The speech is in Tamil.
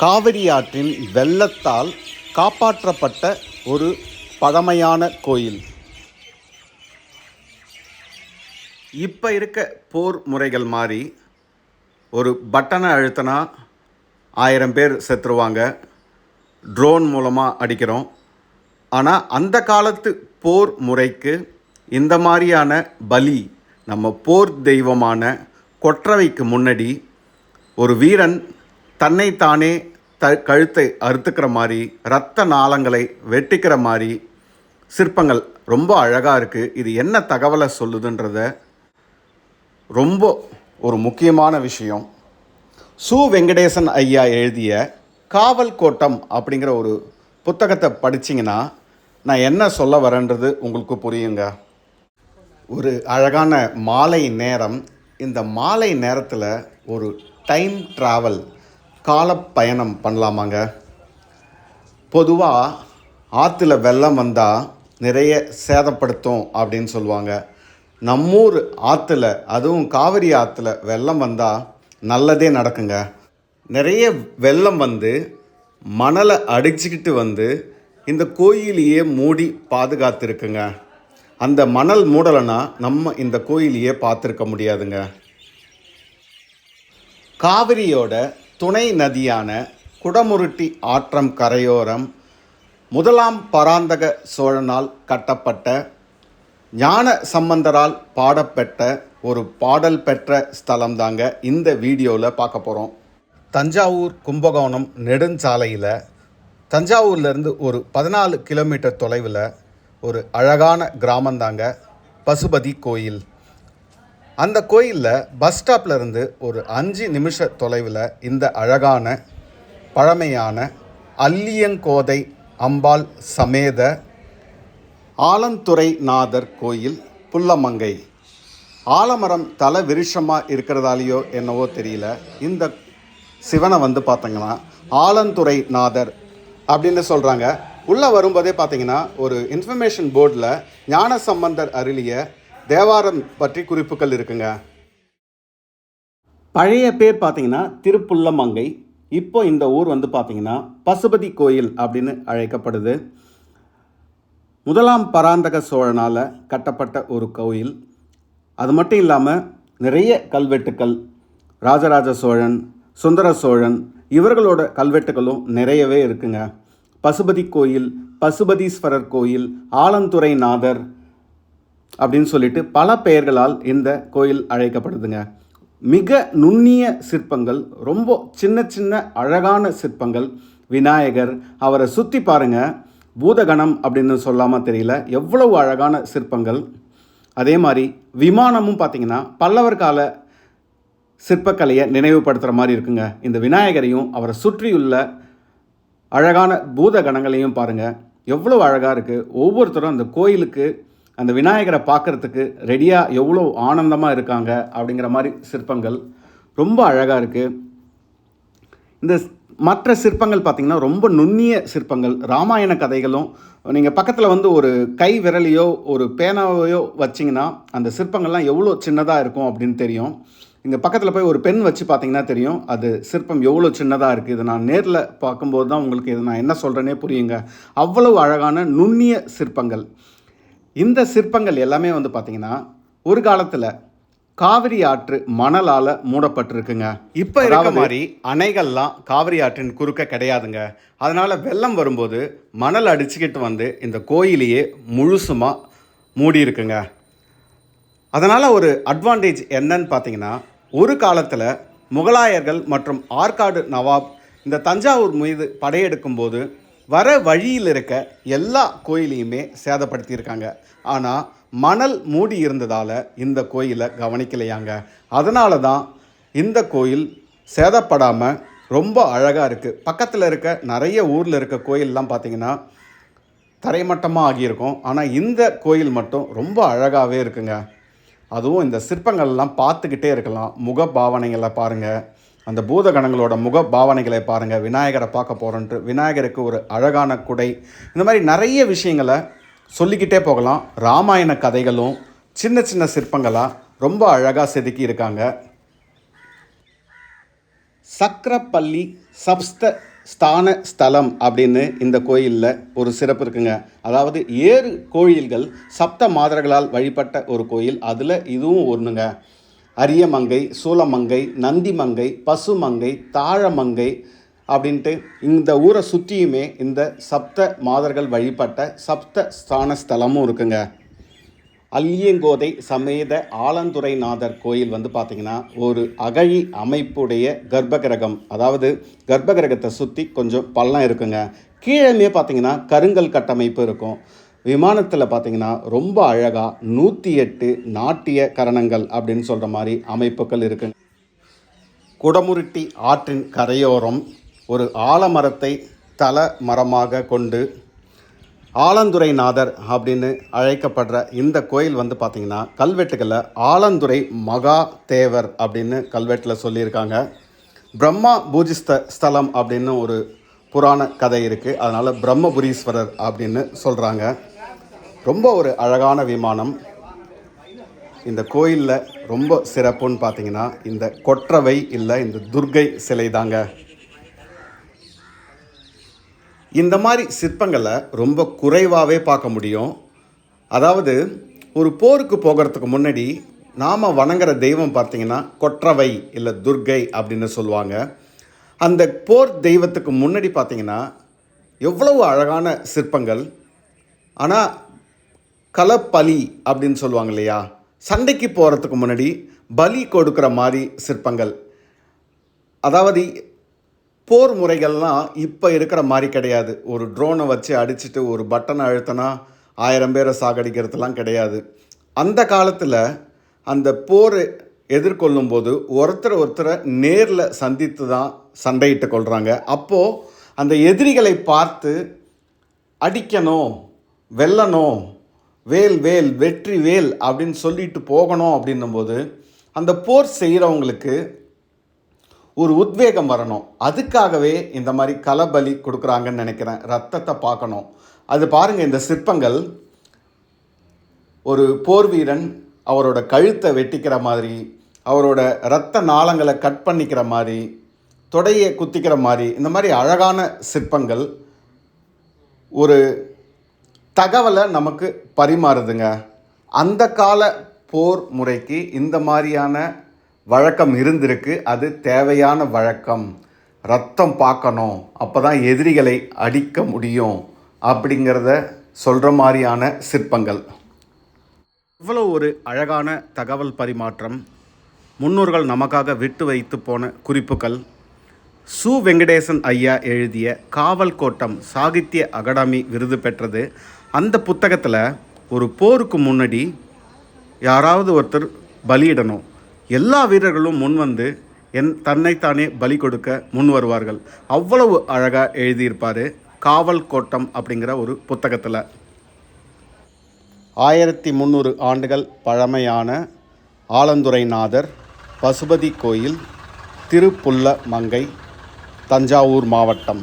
காவிரி ஆற்றின் வெள்ளத்தால் காப்பாற்றப்பட்ட ஒரு பழமையான கோயில். இப்போ இருக்க போர் முறைகள் மாதிரி ஒரு பட்டனை அழுத்தினா ஆயிரம் பேர் செத்துருவாங்க. ட்ரோன் மூலமாக அடிக்கிறோம். ஆனால் அந்த காலத்து போர் முறைக்கு இந்த மாதிரியான பலி நம்ம போர் தெய்வமான கொற்றவைக்கு முன்னாடி ஒரு வீரன் தன்னைத்தானே த கழுத்தை அறுத்துக்கிற மாதிரி இரத்த நாளங்களை வெட்டிக்கிற மாதிரி சிற்பங்கள் ரொம்ப அழகாக இருக்குது இது என்ன தகவலை சொல்லுதுன்றத ரொம்ப ஒரு முக்கியமான விஷயம். சு. வெங்கடேசன் ஐயா எழுதிய காவல் கோட்டம் அப்படிங்கிற ஒரு புத்தகத்தை படிச்சிங்கன்னா நான் என்ன சொல்ல வரேன்றது உங்களுக்கு புரியுங்க. ஒரு அழகான மாலை நேரம். இந்த மாலை நேரத்தில் ஒரு டைம் ட்ராவல் காலப்பயணம் பண்ணலாமாங்க? பொதுவாக ஆற்றுல வெள்ளம் வந்தால் நிறைய சேதப்படுத்தும் அப்படின்னு சொல்லுவாங்க. நம்மூர் ஆற்றுல அதுவும் காவிரி ஆற்றுல வெள்ளம் வந்தால் நல்லதே நடக்குங்க. நிறைய வெள்ளம் வந்து மணலை அடிச்சுக்கிட்டு வந்து இந்த கோயிலையே மூடி பாதுகாத்துருக்குங்க. அந்த மணல் மூடலைன்னா நம்ம இந்த கோயிலையே பார்த்துருக்க முடியாதுங்க. காவிரியோட துணை நதியான குடமுருட்டி ஆற்றம் கரையோரம் முதலாம் பராந்தக சோழனால் கட்டப்பட்ட ஞான சம்பந்தரால் பாடப்பெற்ற ஒரு பாடல் பெற்ற ஸ்தலம் தாங்க இந்த வீடியோவில் பார்க்க போகிறோம் தஞ்சாவூர் கும்பகோணம் நெடுஞ்சாலையில் தஞ்சாவூர்லேருந்து ஒரு பதினாலு கிலோமீட்டர் தொலைவில் ஒரு அழகான கிராமந்தாங்க பசுபதி கோயில். அந்த கோயிலில் பஸ் ஸ்டாப்ல இருந்து ஒரு அஞ்சு நிமிஷ தொலைவில் இந்த அழகான பழமையான அல்லியங்கோதை அம்பாள் சமேத ஆலந்துறை நாதர் கோயில் புல்லமங்கை. ஆலமரம் தலை விருஷமாக இருக்கிறதாலேயோ என்னவோ தெரியல. இந்த சிவனை வந்து பார்த்தீங்கன்னா ஆலந்துறை நாதர் அப்படின்னு சொல்கிறாங்க உள்ளே வரும்போதே பார்த்தீங்கன்னா ஒரு இன்ஃபர்மேஷன் போர்டில் ஞான சம்பந்தர் அருளிய தேவாரம் பற்றி குறிப்புகள் இருக்குங்க. பழைய பேர் பார்த்தீங்கன்னா திருப்புள்ளமங்கை. இப்போ இந்த ஊர் வந்து பார்த்தீங்கன்னா பசுபதி கோயில் அப்படின்னு அழைக்கப்படுது. முதலாம் பராந்தக சோழனால் கட்டப்பட்ட ஒரு கோயில். அது மட்டும் இல்லாமல் நிறைய கல்வெட்டுக்கள் ராஜராஜ சோழன் சுந்தர சோழன் இவர்களோட கல்வெட்டுகளும் நிறையவே இருக்குங்க. பசுபதி கோயில் பசுபதீஸ்வரர் கோயில் ஆலந்துறை நாதர் அப்படின்னு சொல்லிட்டு பல பெயர்களால் இந்த கோயில் அழைக்கப்படுதுங்க. மிக நுண்ணிய சிற்பங்கள் ரொம்ப சின்ன சின்ன அழகான சிற்பங்கள். விநாயகர் அவரை சுற்றி பாருங்க. பூதகணம் அப்படின்னு சொல்லாமல் தெரியல. எவ்வளவு அழகான சிற்பங்கள். அதே மாதிரி விமானமும் பார்த்திங்கன்னா பல்லவர் கால சிற்பக்கலையை நினைவுபடுத்துகிற மாதிரி இருக்குங்க. இந்த விநாயகரையும் அவரை சுற்றியுள்ள அழகான பூத கணங்களையும் பாருங்கள் எவ்வளோ அழகாக இருக்குது ஒவ்வொருத்தரும் அந்த கோயிலுக்கு அந்த விநாயகரை பார்க்குறதுக்கு ரெடியாக எவ்வளோ ஆனந்தமாக இருக்காங்க அப்படிங்கிற மாதிரி சிற்பங்கள் ரொம்ப அழகாக இருக்குது இந்த மற்ற சிற்பங்கள் பார்த்திங்கன்னா ரொம்ப நுண்ணிய சிற்பங்கள் ராமாயண கதைகளும் நீங்கள் பக்கத்தில் வந்து ஒரு கை விரலையோ ஒரு பேனாவையோ வச்சிங்கன்னா அந்த சிற்பங்கள்லாம் எவ்வளோ சின்னதாக இருக்கும் அப்படின்னு தெரியும். இங்கே பக்கத்தில் போய் ஒரு பெண் வச்சு பார்த்தீங்கன்னா தெரியும் அது சிற்பம் எவ்வளோ சின்னதாக இருக்குது இதை நான் நேரில் பார்க்கும்போது தான் உங்களுக்கு இது நான் என்ன சொல்கிறேனே புரியுங்க. அவ்வளவு அழகான நுண்ணிய சிற்பங்கள். இந்த சிற்பங்கள் எல்லாமே வந்து பார்த்திங்கன்னா ஒரு காலத்தில் காவிரி ஆற்று மணலால் மூடப்பட்டிருக்குங்க. இப்போ இருக்க மாதிரி அணைகள்லாம் காவிரி ஆற்றின் குறுக்க கிடையாதுங்க. அதனால் வெள்ளம் வரும்போது மணல் அடிச்சுக்கிட்டு வந்து இந்த கோயிலையே முழுசுமாக மூடி இருக்குங்க அதனால் ஒரு அட்வான்டேஜ் என்னன்னு பார்த்தீங்கன்னா ஒரு காலத்தில் முகலாயர்கள் மற்றும் ஆற்காடு நவாப் இந்த தஞ்சாவூர் மீது படையெடுக்கும் போது வர வழியில் இருக்க எல்லா கோயிலையுமே சேதப்படுத்தியிருக்காங்க. ஆனால் மணல் மூடி இருந்ததால் இந்த கோயிலை கவனிக்கலையாங்க. அதனால தான் இந்த கோயில் சேதப்படாமல் ரொம்ப அழகாக இருக்குது பக்கத்தில் இருக்க நிறைய ஊரில் இருக்க கோயிலெலாம் பார்த்தீங்கன்னா தரைமட்டமாக ஆகியிருக்கும். ஆனால் இந்த கோயில் மட்டும் ரொம்ப அழகாகவே இருக்குங்க. அதுவும் இந்த சிற்பங்கள்லாம் பார்த்துக்கிட்டே இருக்கலாம். முக பாவனைகளை பாருங்கள் அந்த பூதகணங்களோட முக பாவனைகளை பாருங்கள் விநாயகரை பார்க்க போகிறோன்ட்டு விநாயகருக்கு ஒரு அழகான குடை. இந்த மாதிரி நிறைய விஷயங்களை சொல்லிக்கிட்டே போகலாம். ராமாயண கதைகளும் சின்ன சின்ன சிற்பங்களாக ரொம்ப அழகாக செதுக்கி இருக்காங்க. சக்கரப்பள்ளி சப்ஸ்த ஸ்தான ஸ்தலம் அப்படின்னு இந்த கோயிலில் ஒரு சிறப்பு இருக்குங்க. அதாவது ஏறு கோயில்கள் சப்த மாதர்களால் வழிபட்ட ஒரு கோயில். அதில் இதுவும் ஒன்றுங்க அரியமங்கை சூலமங்கை நந்திமங்கை பசுமங்கை தாழமங்கை அப்படின்ட்டு இந்த ஊரை சுற்றியுமே இந்த சப்த மாதர்கள் வழிபட்ட சப்த ஸ்தான ஸ்தலமும் இருக்குங்க. அல்லியங்கோதை சமேத ஆலந்துரைநாதர் கோயில் வந்து பார்த்திங்கன்னா ஒரு அகழி அமைப்புடைய கர்ப்பகிரகம். அதாவது கர்ப்பகிரகத்தை சுற்றி கொஞ்சம் பள்ளம் இருக்குங்க. கீழமே பார்த்திங்கன்னா கருங்கல் கட்டமைப்பு இருக்கும். விமானத்தில் பார்த்தீங்கன்னா ரொம்ப அழகாக நூற்றி எட்டு நாட்டிய கரணங்கள் அப்படின்னு சொல்கிற மாதிரி அமைப்புகள் இருக்கு. குடமுருட்டி ஆற்றின் கரையோரம் ஒரு ஆலமரத்தை தல மரமாக கொண்டு ஆலந்துரைநாதர் அப்படின்னு அழைக்கப்படுற இந்த கோயில் வந்து பார்த்திங்கன்னா கல்வெட்டுகளில் ஆலந்துரை மகா தேவர் அப்படின்னு கல்வெட்டில் சொல்லியிருக்காங்க. பிரம்மா பூஜிஸ்த ஸ்தலம் அப்படின்னு ஒரு புராண கதை இருக்குது அதனால் பிரம்மபுரீஸ்வரர் அப்படின்னு சொல்கிறாங்க ரொம்ப ஒரு அழகான விமானம். இந்த கோயிலில் ரொம்ப சிறப்புன்னு பார்த்தீங்கன்னா இந்த கொற்றவை இல்லை இந்த துர்கை சிலை தாங்க. இந்த மாதிரி சிற்பங்களை ரொம்ப குறைவாகவே பார்க்க முடியும். அதாவது ஒரு போருக்கு போகிறதுக்கு முன்னாடி நாம் வணங்குற தெய்வம் பார்த்தீங்கன்னா கொற்றவை இல்லை துர்கை அப்படின்னு சொல்லுவாங்க. அந்த போர் தெய்வத்துக்கு முன்னாடி பார்த்திங்கன்னா எவ்வளவு அழகான சிற்பங்கள். ஆனால் களப்பலி அப்படின்னு சொல்லுவாங்க இல்லையா? சண்டைக்கு போகிறதுக்கு முன்னாடி பலி கொடுக்குற மாதிரி சிற்பங்கள். அதாவது போர் முறைகள்லாம் இப்போ இருக்கிற மாதிரி கிடையாது. ஒரு ட்ரோனை வச்சு அடிச்சுட்டு ஒரு பட்டனை அழுத்தினா ஆயிரம் பேரை சாகடிக்கிறதுலாம் கிடையாது. அந்த காலத்தில் அந்த போர் எதிர்கொள்ளும் போது ஒருத்தர் ஒருத்தரை நேரில் சந்தித்து தான் சண்டையிட்டு கொள்கிறாங்க அப்போது அந்த எதிரிகளை பார்த்து அடிக்கணும் வெல்லணும் வேல் வேல் வெற்றி வேல் அப்படின்னு சொல்லிட்டு போகணும் அப்படின்னும்போது அந்த போர் செய்கிறவங்களுக்கு ஒரு உத்வேகம் வரணும். அதுக்காகவே இந்த மாதிரி கலபலி கொடுக்குறாங்கன்னு நினைக்கிறேன். ரத்தத்தை பார்க்கணும். அது பாருங்கள் இந்த சிற்பங்கள் ஒரு போர் வீரன் அவரோட கழுத்தை வெட்டிக்கிற மாதிரி அவரோட இரத்த நாளங்களை கட் பண்ணிக்கிற மாதிரி தொடையை குத்திக்கிற மாதிரி இந்த மாதிரி அழகான சிற்பங்கள் ஒரு தகவலை நமக்கு பரிமாறுதுங்க. அந்த கால போர் முறைக்கு இந்த மாதிரியான வழக்கம் இருந்திருக்கு. அது தேவையான வழக்கம். ரத்தம் பார்க்கணும். அப்போ தான் எதிரிகளை அடிக்க முடியும். அப்படிங்கிறத சொல்கிற மாதிரியான சிற்பங்கள். இவ்வளோ ஒரு அழகான தகவல் பரிமாற்றம் முன்னோர்கள் நமக்காக விட்டு வைத்து போன குறிப்புகள். சு. வெங்கடேசன் ஐயா எழுதிய காவல் கோட்டம் சாகித்ய அகாடமி விருது பெற்றது. அந்த புத்தகத்தில் ஒரு போருக்கு முன்னாடி யாராவது ஒருத்தர் பலியிடணும் எல்லா வீரர்களும் முன் வந்து என் தன்னைத்தானே பலி கொடுக்க முன் வருவார்கள். அவ்வளவு அழகாக எழுதியிருப்பார் காவல் கோட்டம் அப்படிங்கிற ஒரு புத்தகத்தில். ஆயிரத்தி முந்நூறு ஆண்டுகள் பழமையான ஆலந்துரைநாதர் பசுபதி கோயில் திருப்புல்ல மங்கை தஞ்சாவூர் மாவட்டம்.